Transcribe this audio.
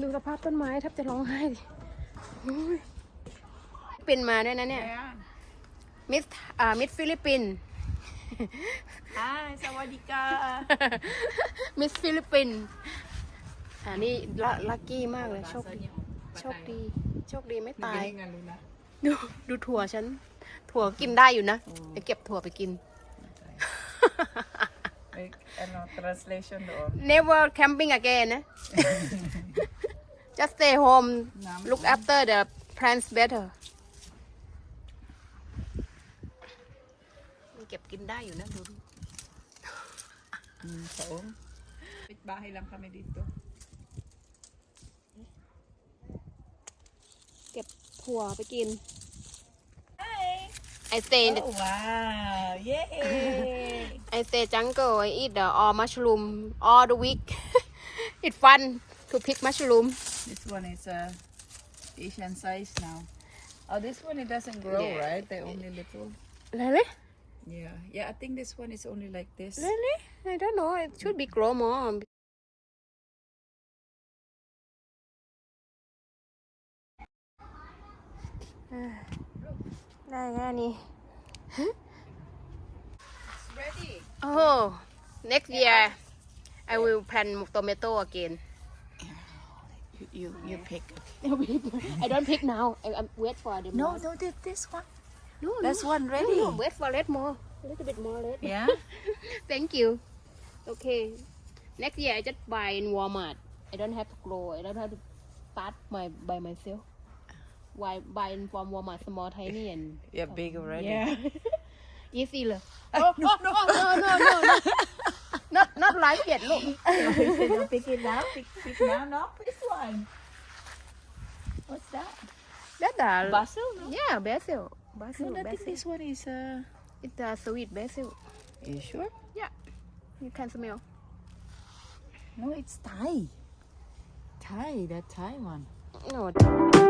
ดูสภาพต้นไม้แทบจะร้องไห้ดิโอ้ยเป็นมาด้วยนะเนี่ย มิสอ่ามิสฟิลิปปินส์ Hi, sawadika. มิสฟิลิปปินส์อ่านี่ละลัคกี้มากเลย โชคดี โชคดี โชคดีไม่ตาย Galingan, Luna. ดูดูถั่วฉัน ถั่วกินได้อยู่นะไปเก็บถั่วไปกิน May, ano, translation doon. never camping again นะ just stay home Nam- look after the plants better เก็บกินได้อยู่นะดูดู Mm, saong. Bahay lang kami dito. เก็บถั่วไปกิน Hi! I stay in the Oh, wow! Yay! I stay jungle I eat the all mushroom all the week it's fun to pick mushroom this one is uh, Asian size now. Oh, this one it doesn't grow, Yeah. right? They only little. really Yeah, yeah. I think this one is only like this. really I don't know it should be grow more อ่า Oh, next year I will plant tomato again. You you, you pick. I don't pick now. I, I wait for the No, more. no, this, this one. no, That's no. one ready. no, wait for let more. A little bit more let. Yeah. Thank you. Okay. Next year I just buy in Walmart. I don't have to grow. I don't have to start my by myself. Why buy in from Walmart small tiny and Yeah, big already. yeah. Easy เลย Oh, no, no, no, no, no, no. Not not like it. Look. Don't pick it now. Pick, pick now. No, this one. What's that? That's a Basil? No. Yeah, basil. Basil. No, I think basil. this one is uh. It's a sweet basil. you sure? You can smell. No, it's Thai. Thai, that Thai one. No.